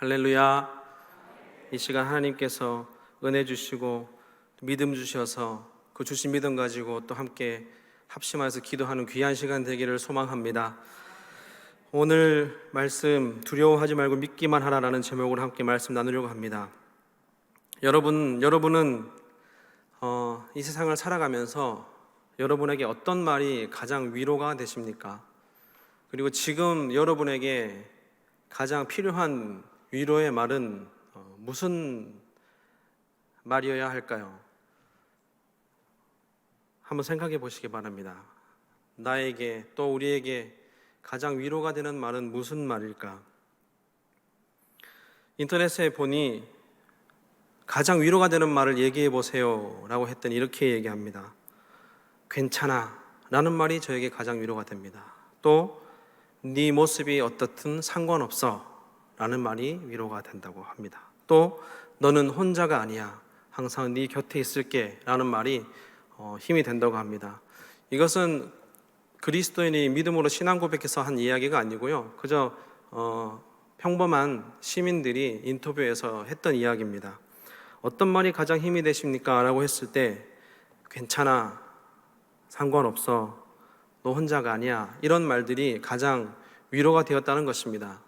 할렐루야. 이 시간 하나님께서 은혜 주시고 믿음 주셔서 그 주신 믿음 가지고 또 함께 합심하여서 기도하는 귀한 시간 되기를 소망합니다. 오늘 말씀 두려워하지 말고 믿기만 하라라는 제목으로 함께 말씀 나누려고 합니다. 여러분, 여러분은 어, 이 세상을 살아가면서 여러분에게 어떤 말이 가장 위로가 되십니까? 그리고 지금 여러분에게 가장 필요한 위로의 말은 어, 무슨 말이어야 할까요? 한번 생각해 보시기 바랍니다. 나에게 또 우리에게 가장 위로가 되는 말은 무슨 말일까? 인터넷에 보니 가장 위로가 되는 말을 얘기해 보세요 라고 했더니 이렇게 얘기합니다. 괜찮아 라는 말이 저에게 가장 위로가 됩니다. 또 네 모습이 어떻든 상관없어 라는 말이 위로가 된다고 합니다. 또 너는 혼자가 아니야. 항상 네 곁에 있을게 라는 말이 어, 힘이 된다고 합니다. 이것은 그리스도인이 믿음으로 신앙 고백해서 한 이야기가 아니고요. 그저 어, 평범한 시민들이 인터뷰에서 했던 이야기입니다. 어떤 말이 가장 힘이 되십니까? 라고 했을 때 괜찮아. 상관없어. 너 혼자가 아니야. 이런 말들이 가장 위로가 되었다는 것입니다.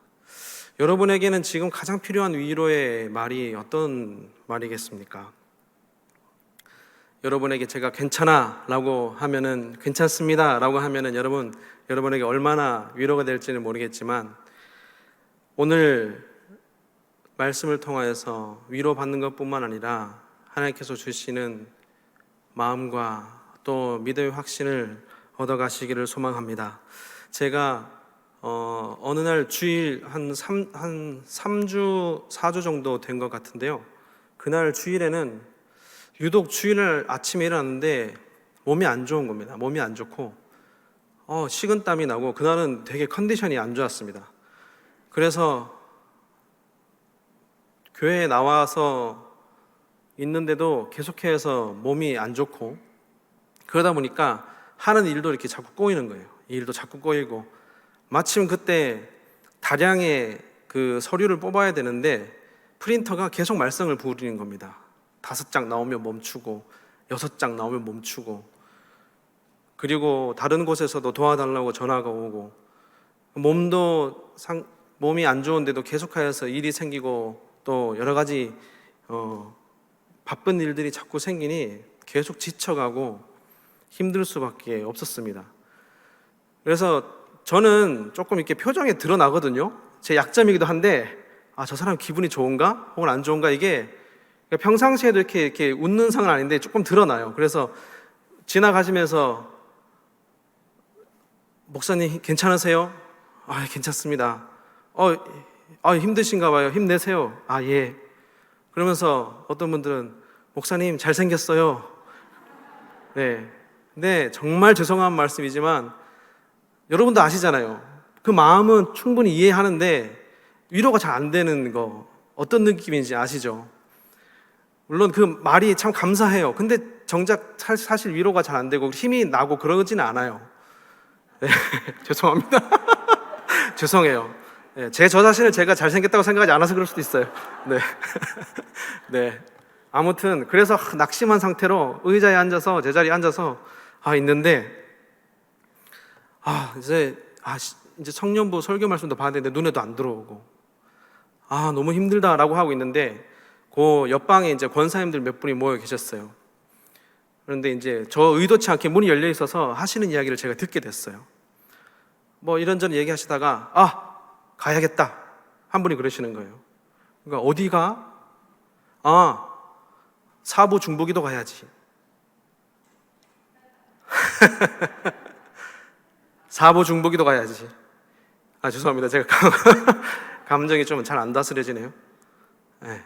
여러분에게는 지금 가장 필요한 위로의 말이 어떤 말이겠습니까? 여러분에게 제가 괜찮아 라고 하면은 괜찮습니다 라고 하면은 여러분, 여러분에게 얼마나 위로가 될지는 모르겠지만 오늘 말씀을 통하여서 위로받는 것 뿐만 아니라 하나님께서 주시는 마음과 또 믿음의 확신을 얻어 가시기를 소망합니다. 제가 어, 어느 날 주일 한 3, 한 3주, 4주 정도 된 것 같은데요. 그날 주일에는 유독 주일날 아침에 일어났는데 몸이 안 좋은 겁니다. 몸이 안 좋고 어, 식은땀이 나고 그날은 되게 컨디션이 안 좋았습니다. 그래서 교회에 나와서 있는데도 계속해서 몸이 안 좋고 그러다 보니까 하는 일도 이렇게 자꾸 꼬이는 거예요. 이 일도 자꾸 꼬이고 마침 그때 다량의 그 서류를 뽑아야 되는데 프린터가 계속 말썽을 부리는 겁니다. 다섯 장 나오면 멈추고 여섯 장 나오면 멈추고 그리고 다른 곳에서도 도와달라고 전화가 오고 몸도 상, 몸이 안 좋은데도 계속하여서 일이 생기고 또 여러 가지 어, 바쁜 일들이 자꾸 생기니 계속 지쳐가고 힘들 수밖에 없었습니다. 그래서 저는 조금 이렇게 표정에 드러나거든요. 제 약점이기도 한데 아 저 사람 기분이 좋은가 혹은 안 좋은가 이게 평상시에도 이렇게 이렇게 웃는 상은 아닌데 조금 드러나요. 그래서 지나가시면서 목사님 괜찮으세요? 아 괜찮습니다. 어 아, 힘드신가 봐요. 힘내세요. 아, 예. 그러면서 어떤 분들은 목사님 잘생겼어요. 네. 네, 정말 죄송한 말씀이지만 여러분도 아시잖아요. 그 마음은 충분히 이해하는데 위로가 잘 안 되는 거 어떤 느낌인지 아시죠? 물론 그 말이 참 감사해요. 근데 정작 사실 위로가 잘 안 되고 힘이 나고 그러지는 않아요. 네, 죄송합니다. 죄송해요. 네, 제저 자신을 제가 잘생겼다고 생각하지 않아서 그럴 수도 있어요. 네. 네. 아무튼 그래서 낙심한 상태로 의자에 앉아서 제자리에 앉아서 아 있는데 아 이제 아 이제 청년부 설교 말씀도 봐야 되는데 눈에도 안 들어오고 아 너무 힘들다라고 하고 있는데 그 옆방에 이제 권사님들 몇 분이 모여 계셨어요. 그런데 이제 저 의도치 않게 문이 열려 있어서 하시는 이야기를 제가 듣게 됐어요. 뭐 이런저런 얘기하시다가 아 가야겠다. 한 분이 그러시는 거예요. 그러니까 어디가? 아, 사부 중부기도 가야지. 사부 중부기도 가야지. 아, 죄송합니다. 제가 감정이 좀 잘 안 다스려지네요. 네.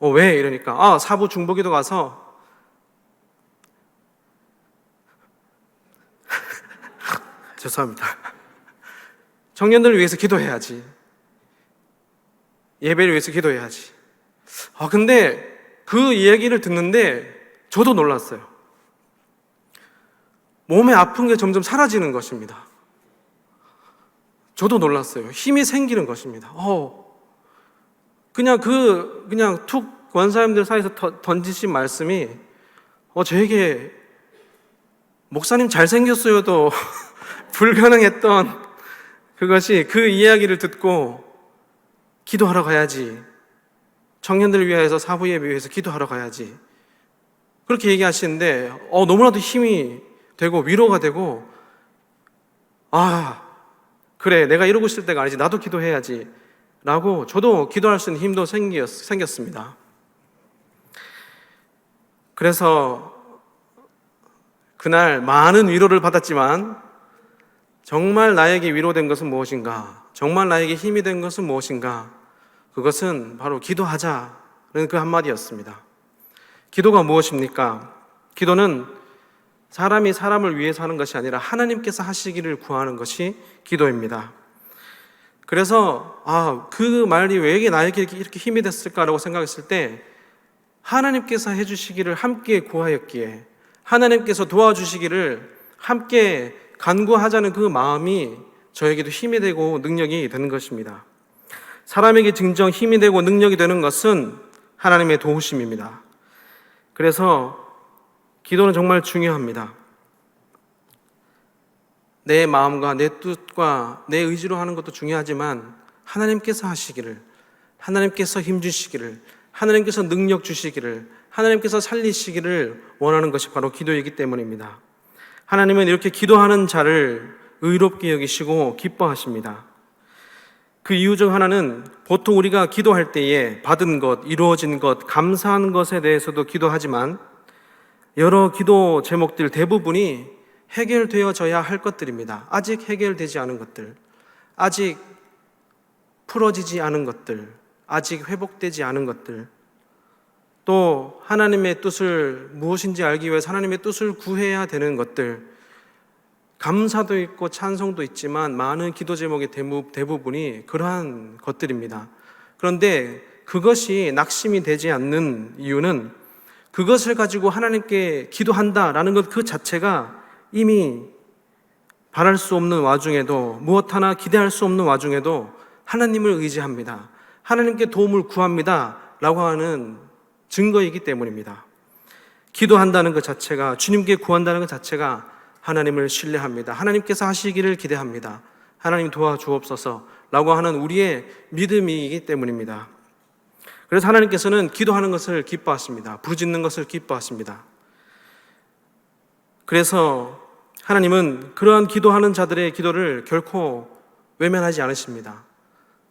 어, 왜? 이러니까. 아, 사부 중부기도 가서 죄송합니다. 청년들을 위해서 기도해야지. 예배를 위해서 기도해야지. 아, 근데 그 이야기를 듣는데 저도 놀랐어요. 몸에 아픈 게 점점 사라지는 것입니다. 저도 놀랐어요. 힘이 생기는 것입니다. 어, 그냥 그 그냥 툭 원사님들 사이에서 더- 던지신 말씀이 어 저에게 목사님 잘생겼어요도 불가능했던 그것이 그 이야기를 듣고 기도하러 가야지. 청년들을 위해서 사부 예배 위해서 기도하러 가야지. 그렇게 얘기하시는데 어 너무나도 힘이 되고 위로가 되고 아 그래 내가 이러고 있을 때가 아니지 나도 기도해야지 라고 저도 기도할 수 있는 힘도 생겼, 생겼습니다. 그래서 그날 많은 위로를 받았지만 정말 나에게 위로된 것은 무엇인가? 정말 나에게 힘이 된 것은 무엇인가? 그것은 바로 기도하자는 그 한마디였습니다. 기도가 무엇입니까? 기도는 사람이 사람을 위해서 하는 것이 아니라 하나님께서 하시기를 구하는 것이 기도입니다. 그래서 아, 그 말이 왜 나에게 이렇게, 힘이 됐을까라고 생각했을 때 하나님께서 해 주시기를 함께 구하였기에 하나님께서 도와주시기를 함께 간구하자는 그 마음이 저에게도 힘이 되고 능력이 되는 것입니다. 사람에게 증정 힘이 되고 능력이 되는 것은 하나님의 도우심입니다. 그래서 기도는 정말 중요합니다. 내 마음과 내 뜻과 내 의지로 하는 것도 중요하지만 하나님께서 하시기를, 하나님께서 힘 주시기를, 하나님께서 능력 주시기를, 하나님께서 살리시기를 원하는 것이 바로 기도이기 때문입니다. 하나님은 이렇게 기도하는 자를 의롭게 여기시고 기뻐하십니다. 그 이유 중 하나는 보통 우리가 기도할 때에 받은 것, 이루어진 것, 감사한 것에 대해서도 기도하지만 여러 기도 제목들 대부분이 해결되어져야 할 것들입니다. 아직 해결되지 않은 것들, 아직 풀어지지 않은 것들, 아직 회복되지 않은 것들, 또 하나님의 뜻을 무엇인지 알기 위해서 하나님의 뜻을 구해야 되는 것들, 감사도 있고 찬송도 있지만 많은 기도 제목의 대부- 대부분이 그러한 것들입니다. 그런데 그것이 낙심이 되지 않는 이유는 그것을 가지고 하나님께 기도한다라는 것 그 자체가 이미 바랄 수 없는 와중에도 무엇 하나 기대할 수 없는 와중에도 하나님을 의지합니다. 하나님께 도움을 구합니다. 라고 하는 증거이기 때문입니다. 기도한다는 것 자체가 주님께 구한다는 것 자체가 하나님을 신뢰합니다. 하나님께서 하시기를 기대합니다. 하나님 도와주옵소서 라고 하는 우리의 믿음이기 때문입니다. 그래서 하나님께서는 기도하는 것을 기뻐하십니다. 부르짖는 것을 기뻐하십니다. 그래서 하나님은 그러한 기도하는 자들의 기도를 결코 외면하지 않으십니다.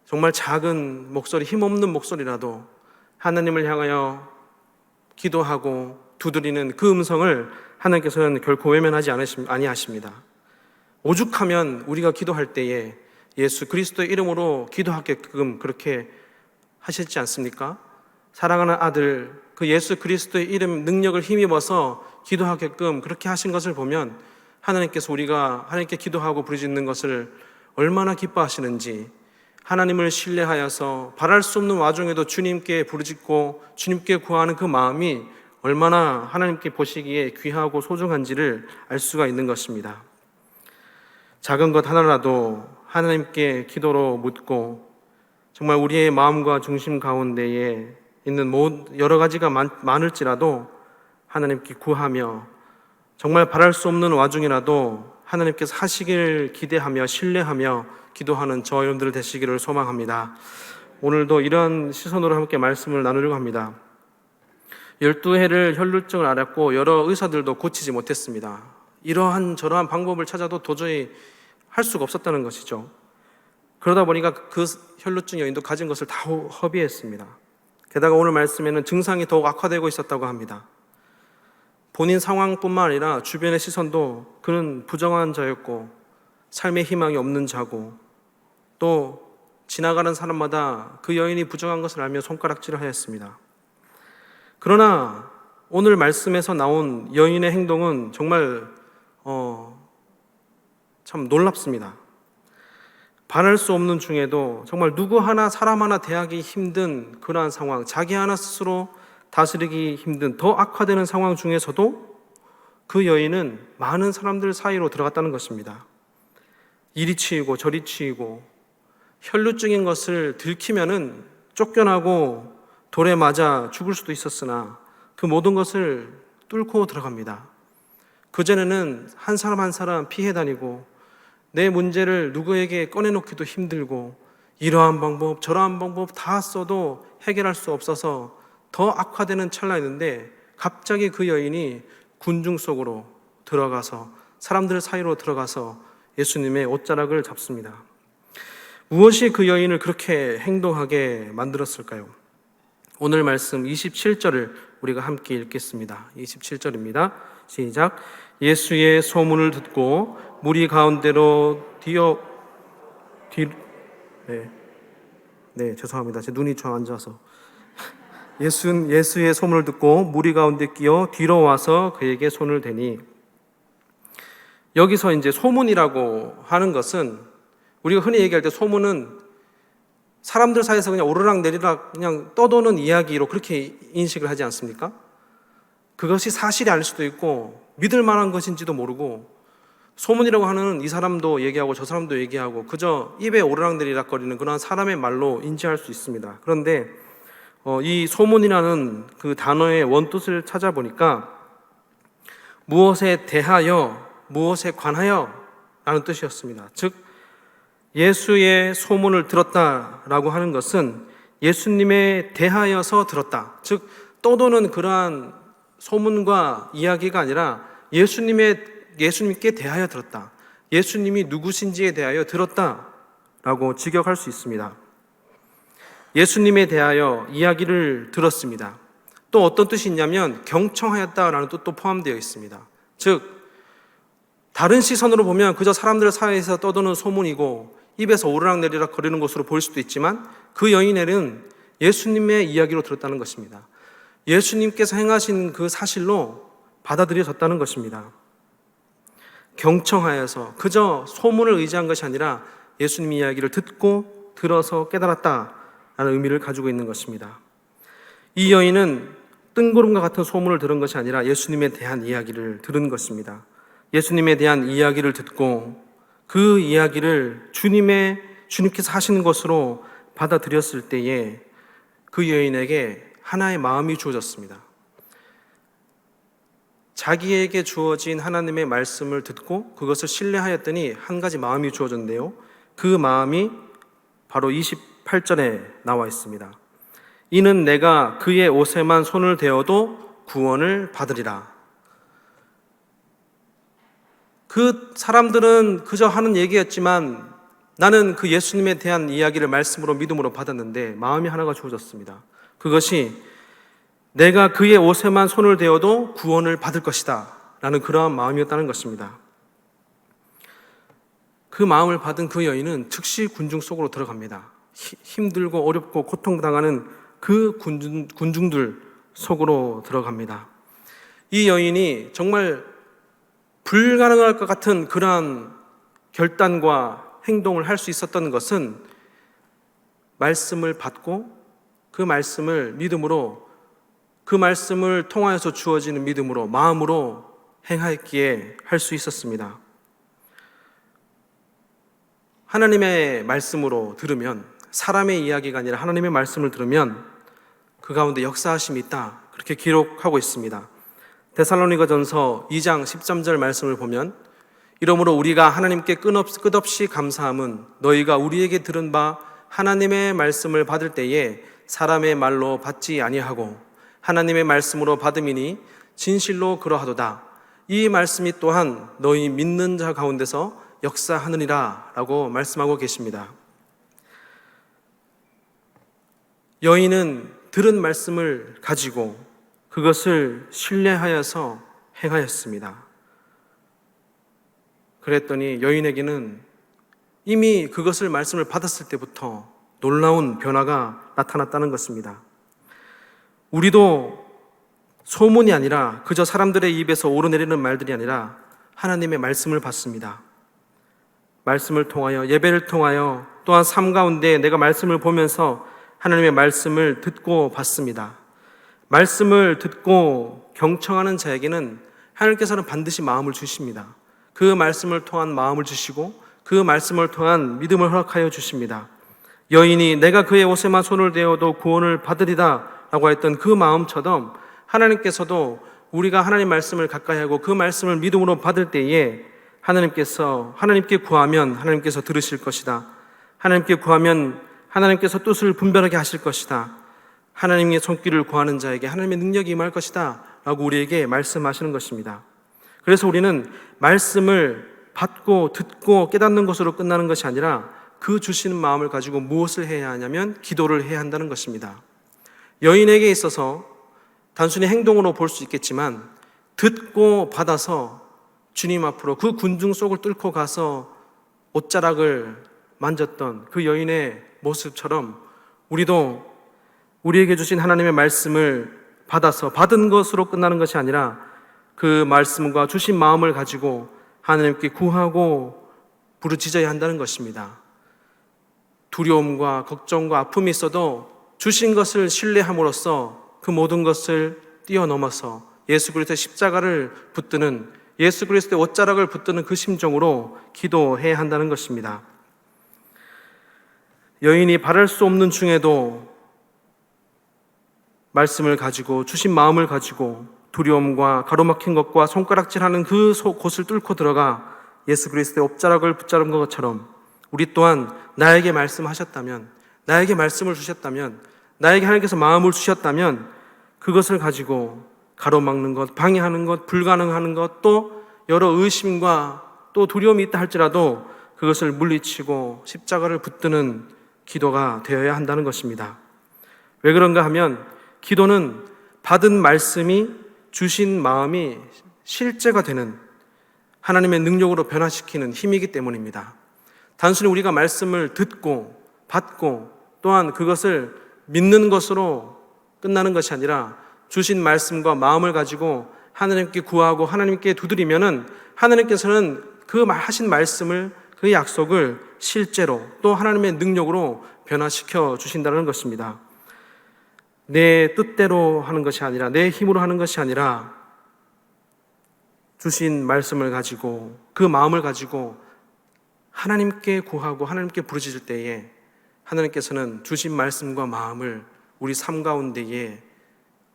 정말 작은 목소리, 힘없는 목소리라도 하나님을 향하여 기도하고 두드리는 그 음성을 하나님께서는 결코 외면하지 아니하십니다. 오죽하면 우리가 기도할 때에 예수 그리스도의 이름으로 기도하게끔 그렇게 하셨지 않습니까? 사랑하는 아들 그 예수 그리스도의 이름 능력을 힘입어서 기도하게끔 그렇게 하신 것을 보면 하나님께서 우리가 하나님께 기도하고 부르짖는 것을 얼마나 기뻐하시는지 하나님을 신뢰하여서 바랄 수 없는 와중에도 주님께 부르짖고 주님께 구하는 그 마음이 얼마나 하나님께 보시기에 귀하고 소중한지를 알 수가 있는 것입니다. 작은 것 하나라도 하나님께 기도로 묻고 정말 우리의 마음과 중심 가운데에 있는 여러 가지가 많, 많을지라도 하나님께 구하며 정말 바랄 수 없는 와중이라도 하나님께서 하시길 기대하며 신뢰하며 기도하는 저 여러분들 되시기를 소망합니다. 오늘도 이런 시선으로 함께 말씀을 나누려고 합니다. 12해를 혈루증을 앓았고 여러 의사들도 고치지 못했습니다. 이러한 저러한 방법을 찾아도 도저히 할 수가 없었다는 것이죠. 그러다 보니까 그 혈루증 여인도 가진 것을 다 허비했습니다. 게다가 오늘 말씀에는 증상이 더욱 악화되고 있었다고 합니다. 본인 상황뿐만 아니라 주변의 시선도 그는 부정한 자였고 삶의 희망이 없는 자고 또 지나가는 사람마다 그 여인이 부정한 것을 알며 손가락질을 하였습니다. 그러나 오늘 말씀에서 나온 여인의 행동은 정말 어, 참 놀랍습니다. 반할 수 없는 중에도 정말 누구 하나 사람 하나 대하기 힘든 그러한 상황, 자기 하나 스스로 다스리기 힘든 더 악화되는 상황 중에서도 그 여인은 많은 사람들 사이로 들어갔다는 것입니다. 이리 치이고 저리 치이고 혈루증인 것을 들키면은 쫓겨나고 돌에 맞아 죽을 수도 있었으나 그 모든 것을 뚫고 들어갑니다. 그전에는 한 사람 한 사람 피해 다니고 내 문제를 누구에게 꺼내놓기도 힘들고 이러한 방법 저러한 방법 다 써도 해결할 수 없어서 더 악화되는 찰나였는데 갑자기 그 여인이 군중 속으로 들어가서 사람들 사이로 들어가서 예수님의 옷자락을 잡습니다. 무엇이 그 여인을 그렇게 행동하게 만들었을까요? 오늘 말씀 27절을 우리가 함께 읽겠습니다. 27절입니다. 시작. 예수의 소문을 듣고 무리 가운데로 뛰어 뒤 네. 네, 죄송합니다. 제 눈이 좀 앉아서. 예수 예수의 소문을 듣고 무리 가운데 끼어 뒤로 와서 그에게 손을 대니 여기서 이제 소문이라고 하는 것은 우리가 흔히 얘기할 때 소문은 사람들 사이에서 그냥 오르락 내리락 그냥 떠도는 이야기로 그렇게 인식을 하지 않습니까? 그것이 사실이 아닐 수도 있고 믿을 만한 것인지도 모르고 소문이라고 하는 이 사람도 얘기하고 저 사람도 얘기하고 그저 입에 오르락내리락 거리는 그런 사람의 말로 인지할 수 있습니다. 그런데 어, 이 소문이라는 그 단어의 원뜻을 찾아보니까 무엇에 대하여 무엇에 관하여 라는 뜻이었습니다. 즉 예수의 소문을 들었다라고 하는 것은 예수님에 대하여서 들었다. 즉 떠도는 그러한 소문과 이야기가 아니라 예수님의 예수님께 대하여 들었다. 예수님이 누구신지에 대하여 들었다라고 직역할 수 있습니다. 예수님에 대하여 이야기를 들었습니다. 또 어떤 뜻이 있냐면 경청하였다라는 뜻도 포함되어 있습니다. 즉 다른 시선으로 보면 그저 사람들 사이에서 떠도는 소문이고 입에서 오르락내리락 거리는 것으로 보일 수도 있지만 그 여인에는 예수님의 이야기로 들었다는 것입니다. 예수님께서 행하신 그 사실로 받아들여졌다는 것입니다. 경청하여서 그저 소문을 의지한 것이 아니라 예수님 이야기를 듣고 들어서 깨달았다라는 의미를 가지고 있는 것입니다. 이 여인은 뜬구름과 같은 소문을 들은 것이 아니라 예수님에 대한 이야기를 들은 것입니다. 예수님에 대한 이야기를 듣고 그 이야기를 주님의 주님께서 하시는 것으로 받아들였을 때에 그 여인에게 하나의 마음이 주어졌습니다. 자기에게 주어진 하나님의 말씀을 듣고 그것을 신뢰하였더니 한 가지 마음이 주어졌는데요. 그 마음이 바로 28절에 나와 있습니다. 이는 내가 그의 옷에만 손을 대어도 구원을 받으리라. 그 사람들은 그저 하는 얘기였지만 나는 그 예수님에 대한 이야기를 말씀으로 믿음으로 받았는데 마음이 하나가 주어졌습니다. 그것이 내가 그의 옷에만 손을 대어도 구원을 받을 것이다. 라는 그러한 마음이었다는 것입니다. 그 마음을 받은 그 여인은 즉시 군중 속으로 들어갑니다. 힘들고 어렵고 고통당하는 그 군중, 군중들 속으로 들어갑니다. 이 여인이 정말 불가능할 것 같은 그러한 결단과 행동을 할 수 있었던 것은 말씀을 받고 그 말씀을 믿음으로 그 말씀을 통하여서 주어지는 믿음으로 마음으로 행하기에 할 수 있었습니다. 하나님의 말씀으로 들으면 사람의 이야기가 아니라 하나님의 말씀을 들으면 그 가운데 역사하심이 있다. 그렇게 기록하고 있습니다. 데살로니가전서 2장 13절 말씀을 보면 이러므로 우리가 하나님께 끝없이 감사함은 너희가 우리에게 들은 바 하나님의 말씀을 받을 때에 사람의 말로 받지 아니하고 하나님의 말씀으로 받음이니 진실로 그러하도다. 이 말씀이 또한 너희 믿는 자 가운데서 역사하느니라 라고 말씀하고 계십니다. 여인은 들은 말씀을 가지고 그것을 신뢰하여서 행하였습니다. 그랬더니 여인에게는 이미 그것을 말씀을 받았을 때부터 놀라운 변화가 나타났다는 것입니다. 우리도 소문이 아니라 그저 사람들의 입에서 오르내리는 말들이 아니라 하나님의 말씀을 받습니다. 말씀을 통하여 예배를 통하여 또한 삶 가운데 내가 말씀을 보면서 하나님의 말씀을 듣고 받습니다. 말씀을 듣고 경청하는 자에게는 하나님께서는 반드시 마음을 주십니다. 그 말씀을 통한 마음을 주시고 그 말씀을 통한 믿음을 허락하여 주십니다. 여인이 내가 그의 옷에만 손을 대어도 구원을 받으리다 라고 했던 그 마음처럼 하나님께서도 우리가 하나님 말씀을 가까이 하고 그 말씀을 믿음으로 받을 때에 하나님께서 하나님께 구하면 하나님께서 들으실 것이다. 하나님께 구하면 하나님께서 뜻을 분별하게 하실 것이다. 하나님의 손길을 구하는 자에게 하나님의 능력이 임할 것이다. 라고 우리에게 말씀하시는 것입니다. 그래서 우리는 말씀을 받고 듣고 깨닫는 것으로 끝나는 것이 아니라 그 주시는 마음을 가지고 무엇을 해야 하냐면 기도를 해야 한다는 것입니다. 여인에게 있어서 단순히 행동으로 볼 수 있겠지만 듣고 받아서 주님 앞으로 그 군중 속을 뚫고 가서 옷자락을 만졌던 그 여인의 모습처럼 우리도 우리에게 주신 하나님의 말씀을 받아서 받은 것으로 끝나는 것이 아니라 그 말씀과 주신 마음을 가지고 하나님께 구하고 부르짖어야 한다는 것입니다. 두려움과 걱정과 아픔이 있어도 주신 것을 신뢰함으로써 그 모든 것을 뛰어넘어서 예수 그리스도의 십자가를 붙드는 예수 그리스도의 옷자락을 붙드는 그 심정으로 기도해야 한다는 것입니다. 여인이 바랄 수 없는 중에도 말씀을 가지고 주신 마음을 가지고 두려움과 가로막힌 것과 손가락질하는 그 곳을 뚫고 들어가 예수 그리스도의 옷자락을 붙잡은 것처럼 우리 또한 나에게 말씀하셨다면 나에게 말씀을 주셨다면 나에게 하나님께서 마음을 주셨다면 그것을 가지고 가로막는 것, 방해하는 것, 불가능하는 것, 또 여러 의심과 또 두려움이 있다 할지라도 그것을 물리치고 십자가를 붙드는 기도가 되어야 한다는 것입니다. 왜 그런가 하면 기도는 받은 말씀이 주신 마음이 실제가 되는 하나님의 능력으로 변화시키는 힘이기 때문입니다. 단순히 우리가 말씀을 듣고 받고 또한 그것을 믿는 것으로 끝나는 것이 아니라 주신 말씀과 마음을 가지고 하나님께 구하고 하나님께 두드리면은 하나님께서는 그 하신 말씀을 그 약속을 실제로 또 하나님의 능력으로 변화시켜 주신다는 것입니다. 내 뜻대로 하는 것이 아니라 내 힘으로 하는 것이 아니라 주신 말씀을 가지고 그 마음을 가지고 하나님께 구하고 하나님께 부르짖을 때에 하나님께서는 주신 말씀과 마음을 우리 삶 가운데에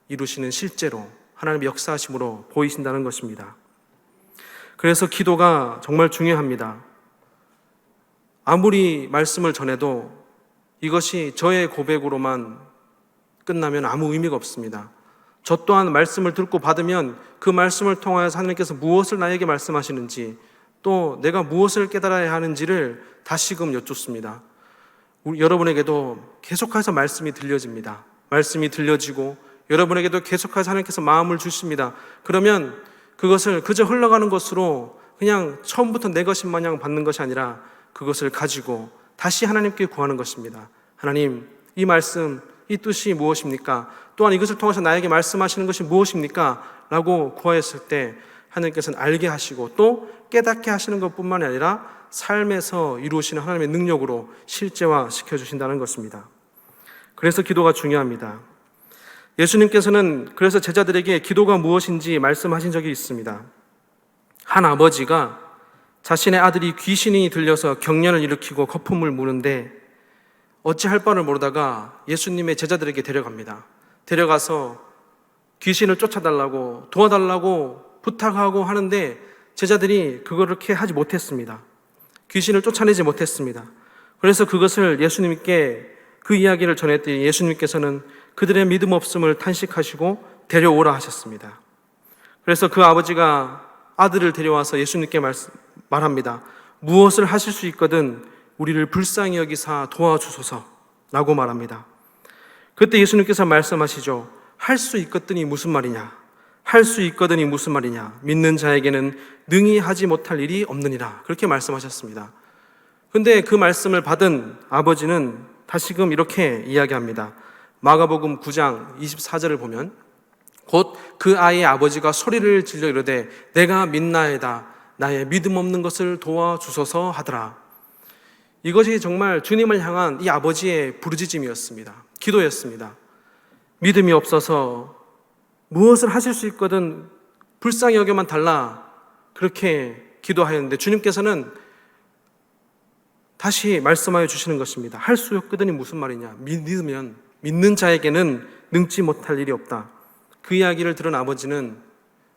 이루시는 실제로 하나님의 역사하심으로 보이신다는 것입니다. 그래서 기도가 정말 중요합니다. 아무리 말씀을 전해도 이것이 저의 고백으로만 끝나면 아무 의미가 없습니다. 저 또한 말씀을 듣고 받으면 그 말씀을 통하여서 하나님께서 무엇을 나에게 말씀하시는지 또 내가 무엇을 깨달아야 하는지를 다시금 여쭙습니다. 여러분에게도 계속해서 말씀이 들려집니다. 말씀이 들려지고 여러분에게도 계속해서 하나님께서 마음을 주십니다. 그러면 그것을 그저 흘러가는 것으로 그냥 처음부터 내 것인 마냥 받는 것이 아니라 그것을 가지고 다시 하나님께 구하는 것입니다. 하나님, 이 말씀, 이 뜻이 무엇입니까? 또한 이것을 통해서 나에게 말씀하시는 것이 무엇입니까? 라고 구하였을 때 하나님께서는 알게 하시고 또 깨닫게 하시는 것뿐만 아니라 삶에서 이루시는 하나님의 능력으로 실제화 시켜 주신다는 것입니다. 그래서 기도가 중요합니다. 예수님께서는 그래서 제자들에게 기도가 무엇인지 말씀하신 적이 있습니다. 한 아버지가 자신의 아들이 귀신이 들려서 경련을 일으키고 거품을 무는데 어찌할 바를 모르다가 예수님의 제자들에게 데려갑니다. 데려가서 귀신을 쫓아달라고 도와달라고 부탁하고 하는데 제자들이 그렇게 하지 못했습니다. 귀신을 쫓아내지 못했습니다. 그래서 그것을 예수님께 그 이야기를 전했더니 예수님께서는 그들의 믿음 없음을 탄식하시고 데려오라 하셨습니다. 그래서 그 아버지가 아들을 데려와서 예수님께 말합니다. 무엇을 하실 수 있거든 우리를 불쌍히 여기사 도와주소서 라고 말합니다. 그때 예수님께서 말씀하시죠. 할 수 있거든이 무슨 말이냐? 할 수 있거든이 무슨 말이냐? 믿는 자에게는 능히 하지 못할 일이 없느니라. 그렇게 말씀하셨습니다. 근데 그 말씀을 받은 아버지는 다시금 이렇게 이야기합니다. 마가복음 9장 24절을 보면 곧 그 아이의 아버지가 소리를 질러 이르되 내가 믿나이다 나의 믿음 없는 것을 도와주소서 하더라. 이것이 정말 주님을 향한 이 아버지의 부르짖음이었습니다. 기도였습니다. 믿음이 없어서 무엇을 하실 수 있거든 불쌍히 여겨만 달라 그렇게 기도하였는데 주님께서는 다시 말씀하여 주시는 것입니다. 할 수 없거든이 무슨 말이냐? 믿으면 믿는 자에게는 능지 못할 일이 없다. 그 이야기를 들은 아버지는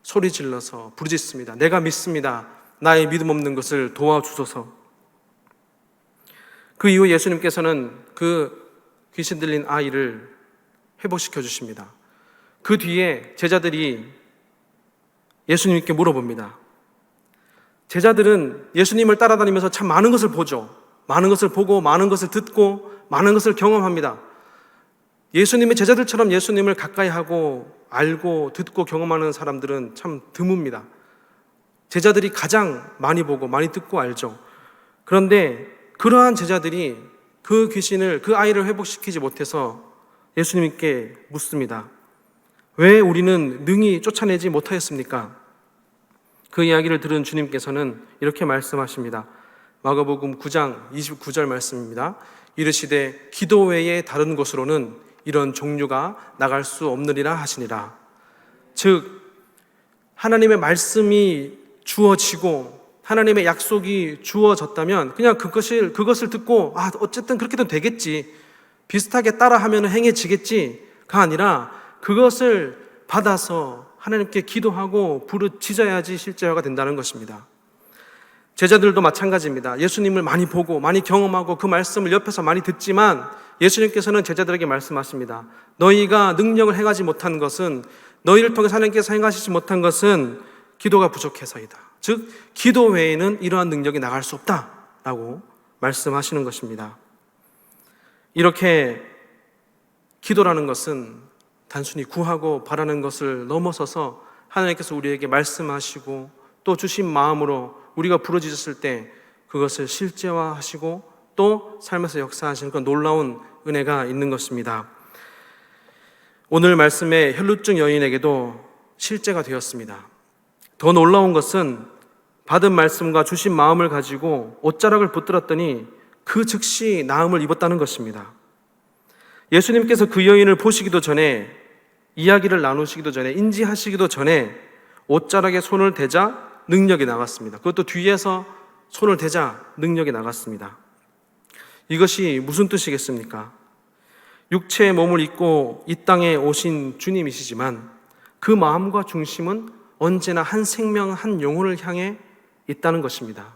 소리 질러서 부르짖습니다. 내가 믿습니다. 나의 믿음 없는 것을 도와주소서. 그 이후 예수님께서는 그 귀신 들린 아이를 회복시켜 주십니다. 그 뒤에 제자들이 예수님께 물어봅니다. 제자들은 예수님을 따라다니면서 참 많은 것을 보죠. 많은 것을 보고 많은 것을 듣고 많은 것을 경험합니다. 예수님의 제자들처럼 예수님을 가까이 하고 알고 듣고 경험하는 사람들은 참 드뭅니다. 제자들이 가장 많이 보고 많이 듣고 알죠. 그런데 그러한 제자들이 그 귀신을 그 아이를 회복시키지 못해서 예수님께 묻습니다. 왜 우리는 능히 쫓아내지 못하였습니까? 그 이야기를 들은 주님께서는 이렇게 말씀하십니다. 마가복음 9장 29절 말씀입니다. 이르시되 기도 외에 다른 곳으로는 이런 종류가 나갈 수 없느니라 하시니라. 즉 하나님의 말씀이 주어지고 하나님의 약속이 주어졌다면 그냥 그것을 그것을 듣고 아 어쨌든 그렇게도 되겠지 비슷하게 따라하면 행해지겠지가 아니라 그것을 받아서 하나님께 기도하고 부르짖어야지 실제화가 된다는 것입니다. 제자들도 마찬가지입니다. 예수님을 많이 보고 많이 경험하고 그 말씀을 옆에서 많이 듣지만 예수님께서는 제자들에게 말씀하십니다. 너희가 능력을 행하지 못한 것은 너희를 통해 하나님께서 행하시지 못한 것은 기도가 부족해서이다. 즉 기도 외에는 이러한 능력이 나갈 수 없다라고 말씀하시는 것입니다. 이렇게 기도라는 것은 단순히 구하고 바라는 것을 넘어서서 하나님께서 우리에게 말씀하시고 또 주신 마음으로 우리가 부르짖었을 때 그것을 실제화하시고 또 삶에서 역사하시는 그런 놀라운 은혜가 있는 것입니다. 오늘 말씀의 혈루증 여인에게도 실제가 되었습니다. 더 놀라운 것은 받은 말씀과 주신 마음을 가지고 옷자락을 붙들었더니 그 즉시 나음을 입었다는 것입니다. 예수님께서 그 여인을 보시기도 전에 이야기를 나누시기도 전에 인지하시기도 전에 옷자락에 손을 대자 능력이 나갔습니다. 그것도 뒤에서 손을 대자 능력이 나갔습니다. 이것이 무슨 뜻이겠습니까? 육체의 몸을 입고 이 땅에 오신 주님이시지만 그 마음과 중심은 언제나 한 생명, 한 영혼을 향해 있다는 것입니다.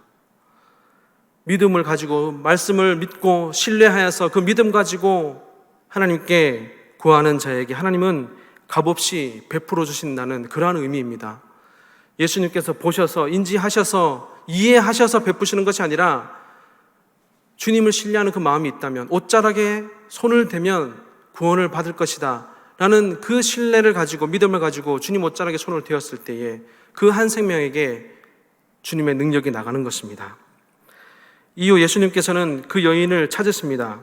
믿음을 가지고 말씀을 믿고 신뢰하여서 그 믿음 가지고 하나님께 구하는 자에게 하나님은 값없이 베풀어 주신다는 그러한 의미입니다. 예수님께서 보셔서 인지하셔서 이해하셔서 베푸시는 것이 아니라 주님을 신뢰하는 그 마음이 있다면 옷자락에 손을 대면 구원을 받을 것이다. 라는 그 신뢰를 가지고 믿음을 가지고 주님 옷자락에 손을 대었을 때에 그 한 생명에게 주님의 능력이 나가는 것입니다. 이후 예수님께서는 그 여인을 찾으십니다.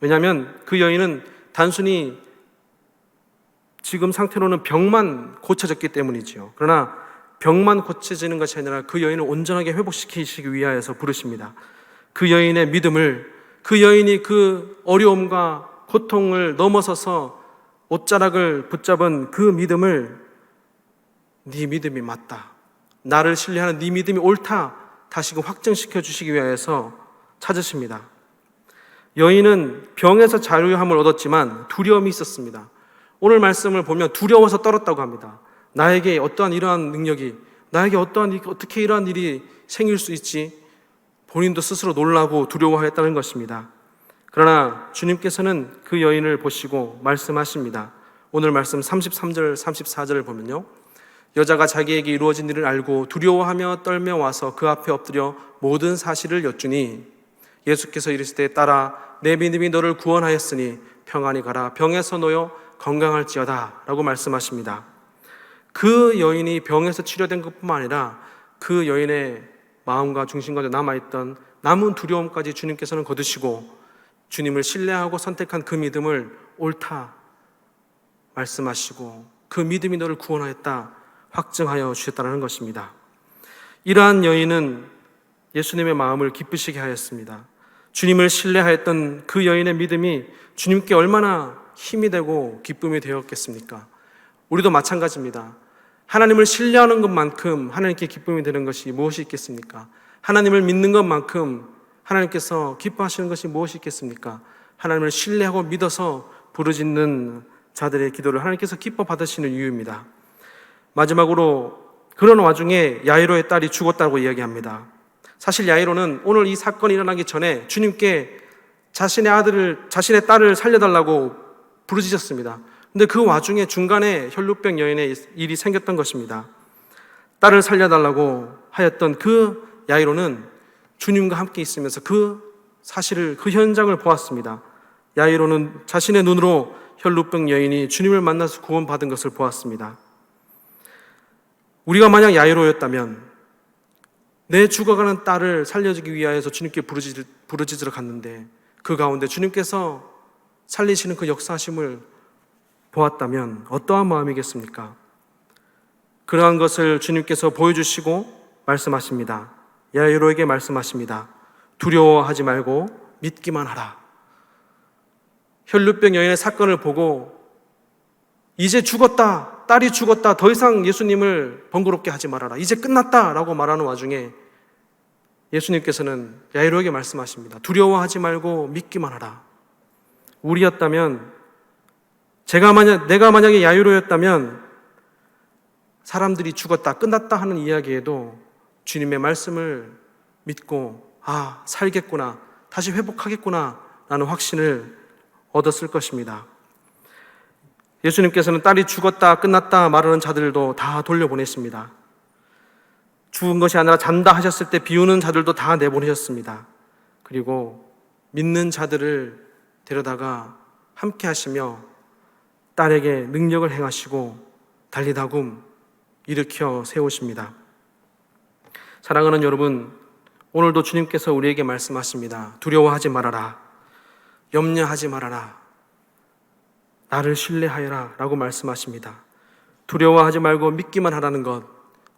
왜냐하면 그 여인은 단순히 지금 상태로는 병만 고쳐졌기 때문이지요. 그러나 병만 고쳐지는 것이 아니라 그 여인을 온전하게 회복시키시기 위하여서 부르십니다. 그 여인의 믿음을 그 여인이 그 어려움과 고통을 넘어서서 옷자락을 붙잡은 그 믿음을 네 믿음이 맞다. 나를 신뢰하는 네 믿음이 옳다. 다시금 확증시켜 주시기 위하여서 찾으십니다. 여인은 병에서 자유함을 얻었지만 두려움이 있었습니다. 오늘 말씀을 보면 두려워서 떨었다고 합니다. 나에게 어떠한 이러한 능력이, 나에게 어떠한, 어떻게 이러한 일이 생길 수 있지? 본인도 스스로 놀라고 두려워하였다는 것입니다. 그러나 주님께서는 그 여인을 보시고 말씀하십니다. 오늘 말씀 33절, 34절을 보면요. 여자가 자기에게 이루어진 일을 알고 두려워하며 떨며 와서 그 앞에 엎드려 모든 사실을 여쭈니 예수께서 이르시되 따라 내 믿음이 너를 구원하였으니 평안히 가라 병에서 놓여 건강할지어다 라고 말씀하십니다. 그 여인이 병에서 치료된 것뿐만 아니라 그 여인의 마음과 중심과 남아있던 남은 두려움까지 주님께서는 거두시고 주님을 신뢰하고 선택한 그 믿음을 옳다 말씀하시고 그 믿음이 너를 구원하였다 확증하여 주셨다는 것입니다. 이러한 여인은 예수님의 마음을 기쁘시게 하였습니다. 주님을 신뢰하였던 그 여인의 믿음이 주님께 얼마나 힘이 되고 기쁨이 되었겠습니까? 우리도 마찬가지입니다. 하나님을 신뢰하는 것만큼 하나님께 기쁨이 되는 것이 무엇이 있겠습니까? 하나님을 믿는 것만큼 하나님께서 기뻐하시는 것이 무엇이 있겠습니까? 하나님을 신뢰하고 믿어서 부르짖는 자들의 기도를 하나님께서 기뻐 받으시는 이유입니다. 마지막으로 그런 와중에 야이로의 딸이 죽었다고 이야기합니다. 사실 야이로는 오늘 이 사건이 일어나기 전에 주님께 자신의 아들을 자신의 딸을 살려달라고 부르짖었습니다. 근데 그 와중에 중간에 혈루병 여인의 일이 생겼던 것입니다. 딸을 살려달라고 하였던 그 야이로는 주님과 함께 있으면서 그 사실을 그 현장을 보았습니다. 야이로는 자신의 눈으로 혈루병 여인이 주님을 만나서 구원받은 것을 보았습니다. 우리가 만약 야이로였다면 내 죽어가는 딸을 살려주기 위하여서 주님께 부르짖, 부르짖으러 갔는데 그 가운데 주님께서 살리시는 그 역사심을 보았다면 어떠한 마음이겠습니까? 그러한 것을 주님께서 보여주시고 말씀하십니다. 야이로에게 말씀하십니다. 두려워하지 말고 믿기만 하라. 혈루병 여인의 사건을 보고 이제 죽었다, 딸이 죽었다, 더 이상 예수님을 번거롭게 하지 말아라. 이제 끝났다 라고 말하는 와중에 예수님께서는 야이로에게 말씀하십니다. 두려워하지 말고 믿기만 하라. 우리였다면 제가 만약 내가 만약에 야이로였다면 사람들이 죽었다, 끝났다 하는 이야기에도 주님의 말씀을 믿고 아, 살겠구나. 다시 회복하겠구나. 라는 확신을 얻었을 것입니다. 예수님께서는 딸이 죽었다, 끝났다 말하는 자들도 다 돌려보냈습니다. 죽은 것이 아니라 잔다 하셨을 때 비우는 자들도 다 내보내셨습니다. 그리고 믿는 자들을 데려다가 함께 하시며 딸에게 능력을 행하시고 달리다굼 일으켜 세우십니다. 사랑하는 여러분, 오늘도 주님께서 우리에게 말씀하십니다. 두려워하지 말아라. 염려하지 말아라. 나를 신뢰하여라. 라고 말씀하십니다. 두려워하지 말고 믿기만 하라는 것,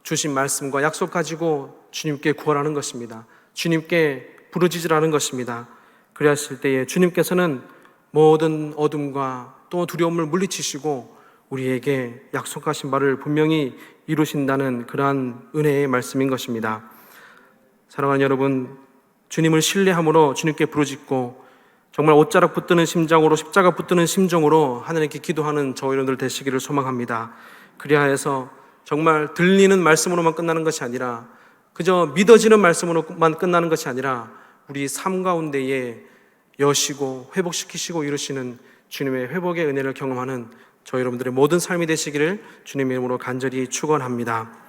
주신 말씀과 약속 가지고 주님께 구하라는 것입니다. 주님께 부르짖으라는 것입니다. 그리하실 때에 주님께서는 모든 어둠과 또 두려움을 물리치시고 우리에게 약속하신 바를 분명히 이루신다는 그러한 은혜의 말씀인 것입니다. 사랑하는 여러분, 주님을 신뢰함으로 주님께 부르짖고 정말 옷자락 붙드는 심장으로 십자가 붙드는 심정으로 하나님께 기도하는 저희 여러분들 되시기를 소망합니다. 그리하여서 정말 들리는 말씀으로만 끝나는 것이 아니라 그저 믿어지는 말씀으로만 끝나는 것이 아니라 우리 삶 가운데에 여시고 회복시키시고 이루시는 주님의 회복의 은혜를 경험하는 저희 여러분들의 모든 삶이 되시기를 주님의 이름으로 간절히 축원합니다.